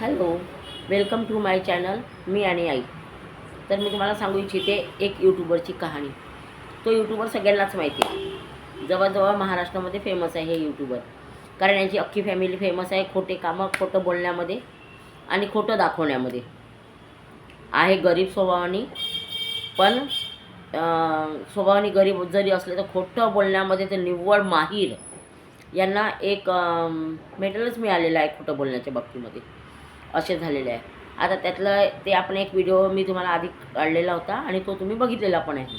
Hello welcome to my channel मी आणि आई. तर मी तुम्हाला सांगू इच्छिते एक यूट्यूबरची कहाणी. तो यूट्यूबर सगळ्यांनाच माहिती आहे. जवळजवळ महाराष्ट्रामध्ये फेमस आहे हे यूट्यूबर कारण यांची अख्खी फॅमिली फेमस आहे खोटे कामं खोटं बोलण्यामध्ये आणि खोटं दाखवण्यामध्ये. आहे गरीब स्वभावानी पण स्वभावानी गरीब जरी असले तर खोटं बोलण्यामध्ये ते निव्वळ माहीर. यांना एक मेडलच मिळालेलं आहे खोटं बोलण्याच्या बाबतीमध्ये. असे झालेले आहे. आता त्यातलं ते आपण एक व्हिडिओ मी तुम्हाला आधी काढलेला होता आणि तो तुम्ही बघितलेला पण आहे.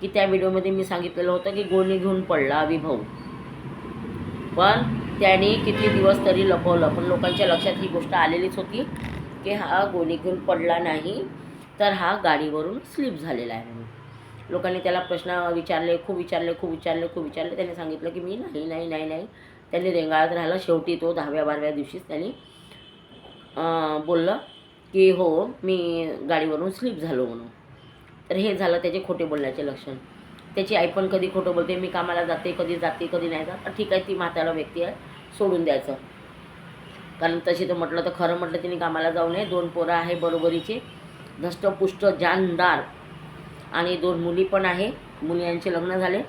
की त्या व्हिडिओमध्ये मी सांगितलेलं होतं की गोणी घेऊन पडला विभव. पण त्याने किती दिवस तरी लपवलं. पण लोकांच्या लक्षात ही गोष्ट आलेलीच होती की हा गोणी घेऊन पडला नाही तर हा गाडीवरून स्लिप झालेला आहे म्हणून. लोकांनी त्याला प्रश्न विचारले खूप विचारले खूप विचारले खूप विचारले. त्याने सांगितलं की मी नाही नाही नाही नाही. त्यांनी रेंगाळत राहिलं. शेवटी तो दहाव्या बाराव्या दिवशीच त्यांनी बोललं की हो मी गाडीवरून स्लिप झालो म्हणून. तर हे झालं त्याचे खोटे बोलण्याचे लक्षण. त्याची आई पण कधी खोटं बोलते मी कामाला जाते कधी जाते कधी नाही जात. ठीक आहे ती म्हातारा व्यक्ती आहे सोडून द्यायचं. कारण तशी तर म्हटलं तर खरं म्हटलं तिने कामाला जाऊ नये. दोन पोरं आहे बरोबरीचे. धष्टपुष्ट जानदार. आणि दोन मुली पण आहे. मुलींचे लग्न झाले.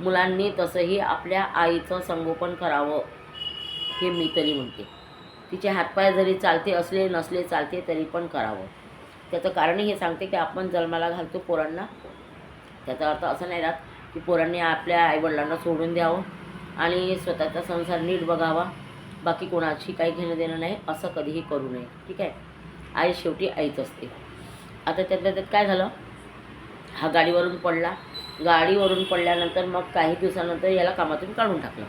मुलांनी तसंही आपल्या आईचं संगोपन करावं हे मी तरी म्हणते. तिचे हातपाय जरी चालते असले नसले चालते तरी पण करावं. त्याचं कारण हे सांगते की आपण जन्माला घालतो पोरांना. त्याचा अर्थ असं नाही राहत की पोरांनी आपल्या आईवडिलांना सोडून द्यावं आणि स्वतःचा संसार नीट बघावा. बाकी कोणाशी काही घेणं देणं नाही असं कधीही करू नये. ठीक आहे? आई शेवटी आईच असते. आता त्यातल्या त्यात काय झालं? हा गाडीवरून पडला. गाडीवरून पडल्यानंतर मग काही दिवसानंतर याला कामातून काढून टाकलं.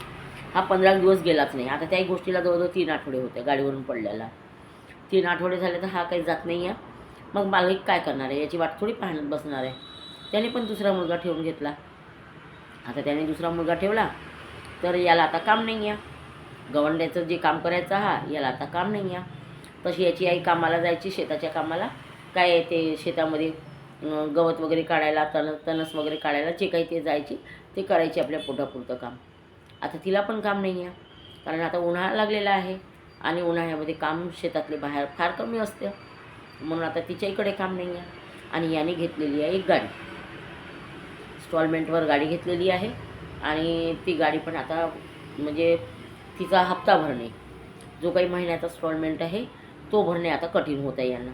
हा पंधरा दिवस गेलाच नाही. आता त्याही गोष्टीला जवळजवळ तीन आठवडे होते गाडीवरून पडल्याला तीन आठवडे झाले तर हा काही जात नाही आहे मग मालिक काय करणार आहे? याची वाट थोडी पाहण्यात बसणार आहे. त्याने पण दुसरा मुलगा ठेवून घेतला. आता त्याने दुसरा मुलगा ठेवला तर याला आता काम नाही आहे गवंड्याचं जे काम करायचं हा याला आता काम नाही आहे तशी याची आई कामाला जायची शेताच्या कामाला. काय ते शेतामध्ये गवत वगैरे काढायला तण तणस वगैरे काढायला जे काही ते जायची ते करायची आपल्या पोटापुरतं काम. आता तिला पण काम नाही आहे कारण आता उन्हाळा लागलेला आहे आणि उन्हाळ्यामध्ये काम शेतातले बाहेर फार कमी असते. म्हणून आता तिच्या इकडे काम नाही आहे आणि याने घेतलेली आहे एक गाडी. इन्स्टॉलमेंटवर गाडी घेतलेली आहे. आणि ती गाडी पण आता म्हणजे तिचा हप्ता भरणे जो काही महिन्याचा इन्स्टॉलमेंट आहे तो भरणे आता कठीण होत आहे यांना.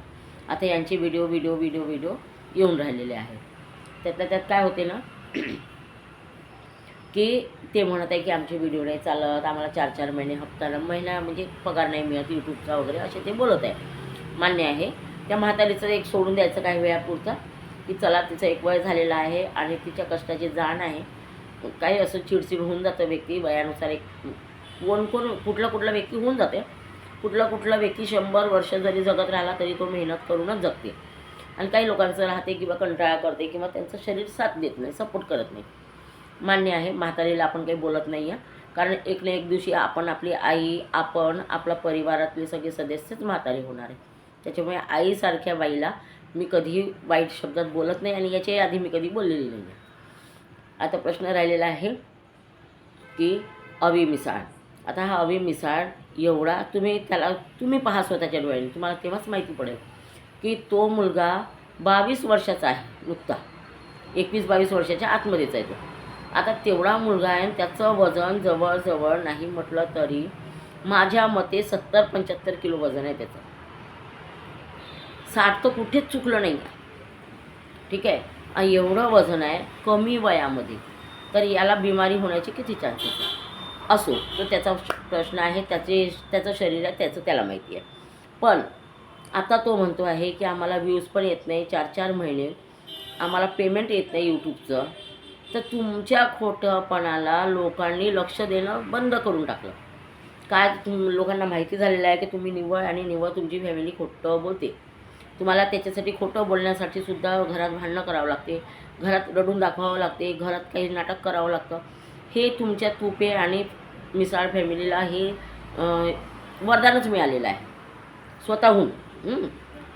आता यांचे व्हिडिओ व्हिडिओ व्हिडिओ व्हिडिओ येऊन राहिलेले आहे त्यातल्या त्यात काय होते ना की ते म्हणत आहे की आमचे व्हिडिओ नाही चालत आम्हाला चार चार महिने हप्ता महिना म्हणजे पगार नाही मिळत यूट्यूबचा वगैरे असे ते बोलत आहे. मान्य आहे. त्या म्हातारीचं एक सोडून द्यायचं काही वेळापुरतं की चला तिचं एक वय झालेलं आहे आणि तिच्या कष्टाची जाण आहे. काही असं चिडचिड होऊन जातं व्यक्ती वयानुसार एक कोण कोण कुठला कुठला व्यक्ती होऊन जाते. कुठला कुठला व्यक्ती शंभर वर्ष जरी जगत राहिला तरी तो मेहनत करूनच जगते. आणि काही लोकांचं राहते किंवा कंटाळा करते किंवा त्यांचं शरीर साथ देत नाही सपोर्ट करत नाही. मान्य आहे म्हातारीला आपण काही बोलत नाही आहे कारण एक ना एक दिवशी आपण आपली आई आपण आपल्या परिवारातले सगळे सदस्यच म्हातारे होणार आहे त्याच्यामुळे आईसारख्या बाईला मी कधीही वाईट शब्दात बोलत नाही आणि याच्याही आधी मी कधी बोललेली नाही आहे आता प्रश्न राहिलेला आहे की अवी मिसाळ. आता हा अवी मिसाळ एवढा तुम्ही त्याला तुम्ही पहा स्वतःच्या डोळ्याने. तुम्हाला तेव्हाच माहिती पडेल की तो मुलगा बावीस वर्षाचा आहे नुकता. एकवीस बावीस वर्षाच्या आतमध्येच आहे तो. आता तेवढा मुलगा आहे आणि त्याचं वजन जवळजवळ नाही म्हटलं तरी माझ्या मते सत्तर पंच्याहत्तर किलो वजन आहे त्याचं. साठ तर कुठेच चुकलं नाही. ठीक आहे? एवढं वजन आहे कमी वयामध्ये. तर याला बिमारी होण्याचे किती चान्सेस आहे असो तो त्याचा प्रश्न आहे त्याचे त्याचं शरीर आहे त्याचं त्याला माहिती आहे. पण आता तो म्हणतो आहे की आम्हाला व्ह्यूज पण येत नाही चार चार महिने. आम्हाला पेमेंट येत नाही यूट्यूबचं तर तुमच्या खोटंपणाला लोकांनी लक्ष देणं बंद करून टाकलं. काय तुम लोकांना माहिती झालेलं आहे की तुम्ही निव्वळ आणि निव्वळ तुमची फॅमिली खोटं बोलते. तुम्हाला त्याच्यासाठी खोटं बोलण्यासाठी सुद्धा घरात भांडणं करावं लागते. घरात रडून दाखवावं लागते. घरात काही नाटक करावं लागतं. हे तुमच्या तुपे आणि मिसाळ फॅमिलीला हे वरदानच मिळालेलं आहे. स्वतःहून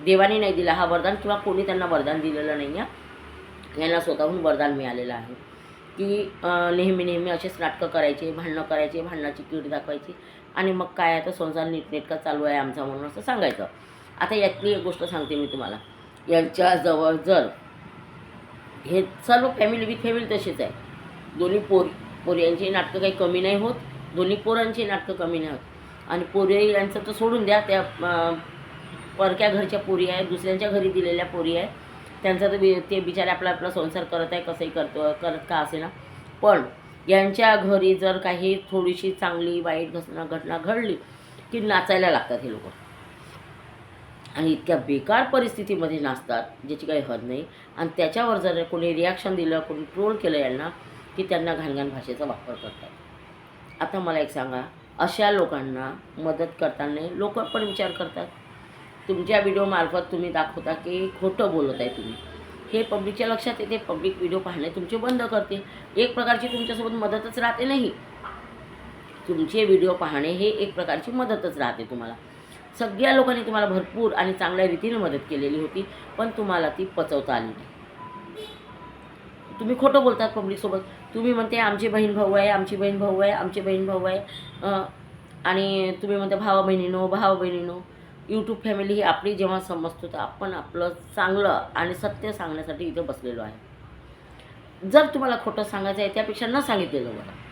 देवाने नाही दिला हा वरदान किंवा कोणी त्यांना वरदान दिलेलं नाही आहे यांना स्वतःहून वरदान मिळालेलं आहे. की नेहमी नेहमी असेच नाटकं करायचे भांडणं करायचे भांडणाची कीड दाखवायची. आणि मग काय आहे तर संसार नीटनेटका चालू आहे आमचा म्हणून असं सांगायचं. आता यातली एक गोष्ट सांगते मी तुम्हाला. यांच्याजवळ जर हे सर्व फॅमिली विथ फॅमिली तशीच आहे. दोन्ही पोरी पोरी नाटकं काही कमी नाही होत. दोन्ही पोरांची नाटकं कमी नाही होत. आणि पोरी यांचं तर सोडून द्या. त्या परक्या घरच्या पोरी आहे दुसऱ्यांच्या घरी दिलेल्या पोरी आहे. त्यांचा तर बि ते बिचारे आपला आपला संसार करत आहे कसंही करतो करत का असे ना? पण यांच्या घरी जर काही थोडीशी चांगली वाईट घटना घटना घडली की नाचायला लागतात हे लोक. आणि इतक्या बेकार परिस्थितीमध्ये नाचतात ज्याची काही हद नाही. आणि त्याच्यावर जर कोणी रिॲक्शन दिलं कोणी ट्रोल केलं यांना की त्यांना घाणघाण भाषेचा वापर करतात. आता मला एक सांगा अशा लोकांना मदत करताना लोक पण विचार करतात? तुमच्या व्हिडिओमार्फत तुम्ही दाखवता की खोटं बोलत आहे तुम्ही. हे पब्लिकच्या लक्षात येते. पब्लिक व्हिडिओ पाहणे तुमचे बंद करते. एक प्रकारची तुमच्यासोबत मदतच राहते नाही. तुमचे व्हिडिओ पाहणे हे एक प्रकारची मदतच राहते तुम्हाला. सगळ्या लोकांनी तुम्हाला भरपूर आणि चांगल्या रीतीने मदत केलेली होती पण तुम्हाला ती पचवता आली नाही. तुम्ही खोटं बोलतात पब्लिकसोबत तुम्ही म्हणते आमची बहीण भाऊ आहे आमची बहीण भाऊ आहे आमची बहीण भाऊ आहे. आणि तुम्ही म्हणते भावा बहिणीनो भावा बहिणीनो यूट्यूब फॅमिली ही आपली जेव्हा समजतो तर आपण आपलं चांगलं आणि सत्य सांगण्यासाठी इथं बसलेलो आहे. जर तुम्हाला खोटं सांगायचं आहे त्यापेक्षा न सांगितलेलं बरं.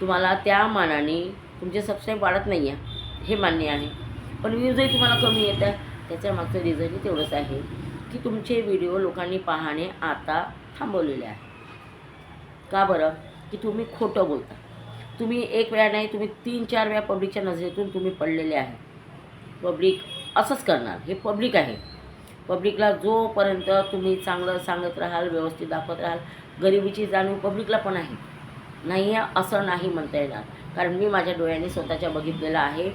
तुम्हाला त्या मानाने तुमचे सबस्क्राईब वाढत नाही आहे हे मान्य आहे. पण व्ह्यूजही तुम्हाला कमी येत आहे त्याच्या मागचं रिझनही तेवढंच आहे की तुमचे व्हिडिओ लोकांनी पाहणे आता थांबवलेले आहे. का बरं? की तुम्ही खोटं बोलता. तुम्ही एक वेळा नाही तुम्ही तीन चार वेळा पब्लिकच्या नजरेतून तुम्ही पडलेले आहे. पब्लिक असंच करणार. हे पब्लिक आहे. पब्लिकला जोपर्यंत तुम्ही चांगलं सांगत राहाल व्यवस्थित दाखवत राहाल गरिबीची जाणीव पब्लिकला पण आहे. नाही आहे असं नाही म्हणता येणार. कारण मी माझ्या डोळ्यांनी स्वतःच्या बघितलेलं आहे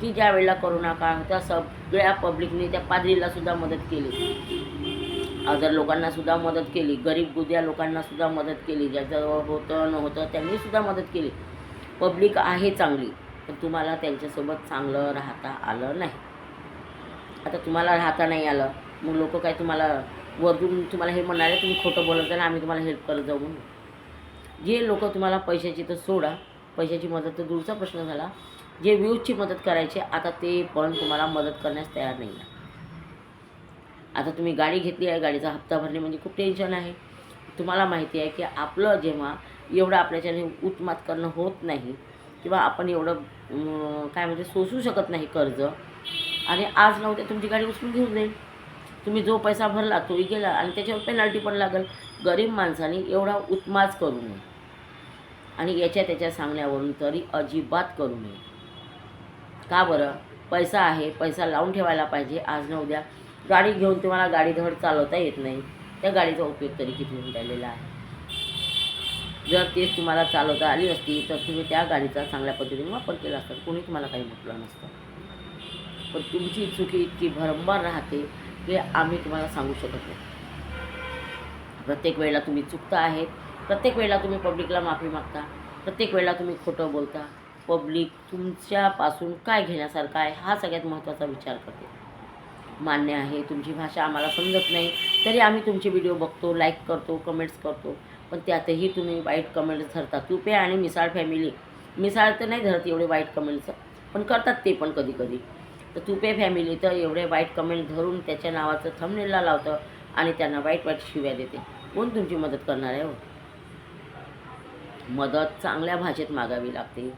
की ज्या वेळेला कोरोना काळ होता सगळ्या पब्लिकने त्या पादरीलासुद्धा मदत केली. अदर लोकांनासुद्धा मदत केली. गरीब गुद्या लोकांनासुद्धा मदत केली. ज्याच्याजवळ होतं नव्हतं होतं त्यांनीसुद्धा मदत केली. पब्लिक आहे चांगली पण तुम्हाला त्यांच्यासोबत चांगलं राहता आलं नाही. आता तुम्हाला राहता नाही आलं मग लोक काय तुम्हाला वरतून तुम्हाला हे म्हणाले तुम्ही खोटं बोलत आहे आम्ही तुम्हाला हेल्प करत जाऊ म्हणून. जे लोक तुम्हाला पैशाची तर सोडा पैशाची मदत तर दूरचा प्रश्न झाला. जे व्ह्यूजची मदत करायची आता ते पण तुम्हाला मदत करण्यास तयार नाही आहे. आता तुम्ही गाडी घेतली आहे गाडीचा हप्ता भरणे म्हणजे खूप टेन्शन आहे. तुम्हाला माहिती आहे की आपलं जेव्हा एवढं आपल्याच्याने उत्मात करणं होत नाही. किंवा आपण एवढं काय म्हणजे सोसू शकत नाही कर्ज. आणि आज नव्हते उद्या तुमची गाडी उचलून घेऊन जाईल. तुम्ही जो पैसा भरला तोही गेला आणि त्याच्यावर पेनल्टी पण लागेल. गरीब माणसाने एवढा उत्माज करू नये. आणि याच्या त्याच्या सांगण्यावरून तरी अजिबात करू नये. का बरं? पैसा आहे पैसा लावून ठेवायला पाहिजे. आज न उद्या गाडी घेऊन तुम्हाला गाडी धड चालवता येत नाही. त्या गाडीचा उपयोग तरी किती होऊन राहिलेला आहे? जर तेच तुम्हाला चालवता आली असती तर तुम्ही त्या गाडीचा चांगल्या पद्धतीने वापर केला असता. कोणी तुम्हाला काही म्हटलं नसतं. पण तुमची चुकी इतकी भरंभार राहते की आम्ही तुम्हाला सांगू शकत नाही. प्रत्येक वेळेला तुम्ही चुकता आहेत. प्रत्येक वेळेला तुम्ही पब्लिकला माफी मागता. प्रत्येक वेळेला तुम्ही खोटं बोलता. पब्लिक तुमच्यापासून काय घेण्यासारखं आहे हा सगळ्यात महत्त्वाचा विचार करते. मान्य आहे तुमची भाषा आम्हाला समजत नाही. तरी आम्ही तुमचे व्हिडिओ बघतो लाईक करतो कमेंट्स करतो. पण त्यातही तुम्ही वाईट कमेंट्स धरता. तुपे आणि मिसाळ फॅमिली मिसाळ तर नाही धरत एवढे वाईट कमेंट्स पण करतात ते पण कधी कधी तर तुपे फॅमिली तर एवढे वाईट कमेंट धरून त्याच्या नावाचं थंबनेलला लावतं आणि त्यांना वाईट वाईट शिव्या देते. कोण तुमची मदत करणार आहे हो? मदत चांगल्या भाषेत मागावी लागते.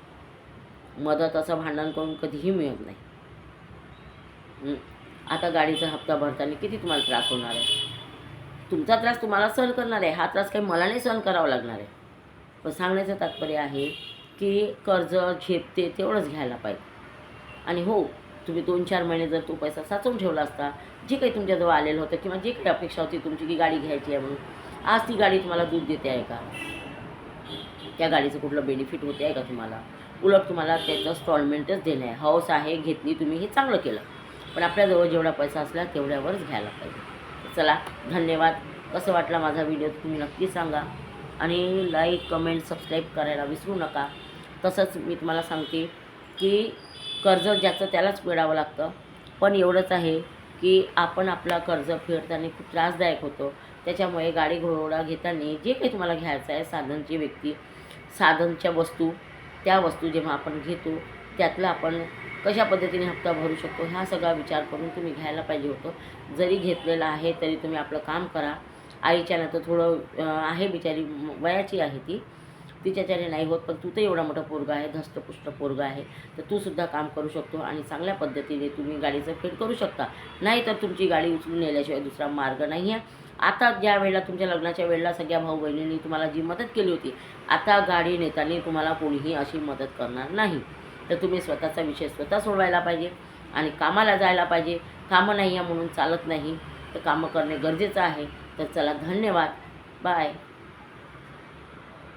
मदत असं भांडण करून कधीही मिळत नाही. आता गाडीचा हप्ता भरताना किती तुम्हाला त्रास होणार आहे? तुमचा त्रास तुम्हाला सहन करणार आहे. हा त्रास काही मला नाही सहन करावा लागणार आहे. पण सांगण्याचं तात्पर्य आहे की कर्ज झेपते तेवढंच घ्यायला पाहिजे. आणि हो तुम्ही दोन चार महिने जर तो पैसा साचवून ठेवला असता जे काही तुमच्याजवळ आलेलं होतं किंवा जे काही अपेक्षा होती तुमची की गाडी घ्यायची आहे म्हणून आज ती गाडी तुम्हाला दूध देते आहे का? त्या गाडीचं कुठलं बेनिफिट होते आहे का तुम्हाला? उलट तुम्हाला त्याचं स्टॉलमेंटच देणं आहे. हौस आहे घेतली तुम्ही हे चांगलं केलं. पण आपल्याजवळ जेवढा पैसा असला तेवढ्यावरच घ्यायला पाहिजे. चला धन्यवाद. कसं वाटला माझा व्हिडिओ तुम्ही नक्की सांगा. आणि लाईक कमेंट सबस्क्राईब करायला विसरू नका. तसंच मी तुम्हाला सांगते की कर्ज ज्याचं त्यालाच फेडावं लागतं. पण एवढंच आहे की आपण आपला कर्ज फेडताना खूप त्रासदायक होतो. त्याच्यामुळे गाडी घोडा घेताना जे काही तुम्हाला घ्यायचं आहे साधनची व्यक्ती साधनच्या वस्तू त्या वस्तू जेव्हा आपण घेतो त्यातलं आपण कशा पद्धतीने हप्ता भरू शकतो हा सगळा विचार करून तुम्ही घ्यायला पाहिजे होतं. जरी घेतलेलं आहे तरी तुम्ही आपलं काम करा. आईच्या ना तर थोडं आहे बिचारी वयाची आहे ती. तिच्याच्याने नाही होत पण तू तर एवढा मोठा पोरगा आहे धष्टपुष्ट पोरगा आहे. तर तू सुद्धा काम करू शकतो आणि चांगल्या पद्धतीने तुम्ही गाडीचं फेड करू शकता. नाही तर तुमची गाडी उचलून नेल्याशिवाय दुसरा मार्ग नाही आहे. आता ज्या वेळेला तुमच्या लग्नाच्या वेळेला सगळ्या भाऊ बहिणींनी तुम्हाला जी मदत केली होती आता गाडी नेताना तुम्हाला कोणीही अशी मदत करणार नाही. तर तुम्ही स्वतःचा विषय स्वतः सोडवायला पाहिजे आणि कामाला जायला पाहिजे. कामं नाही आहे म्हणून चालत नाही. तर कामं करणे गरजेचं आहे. तर चला धन्यवाद. बाय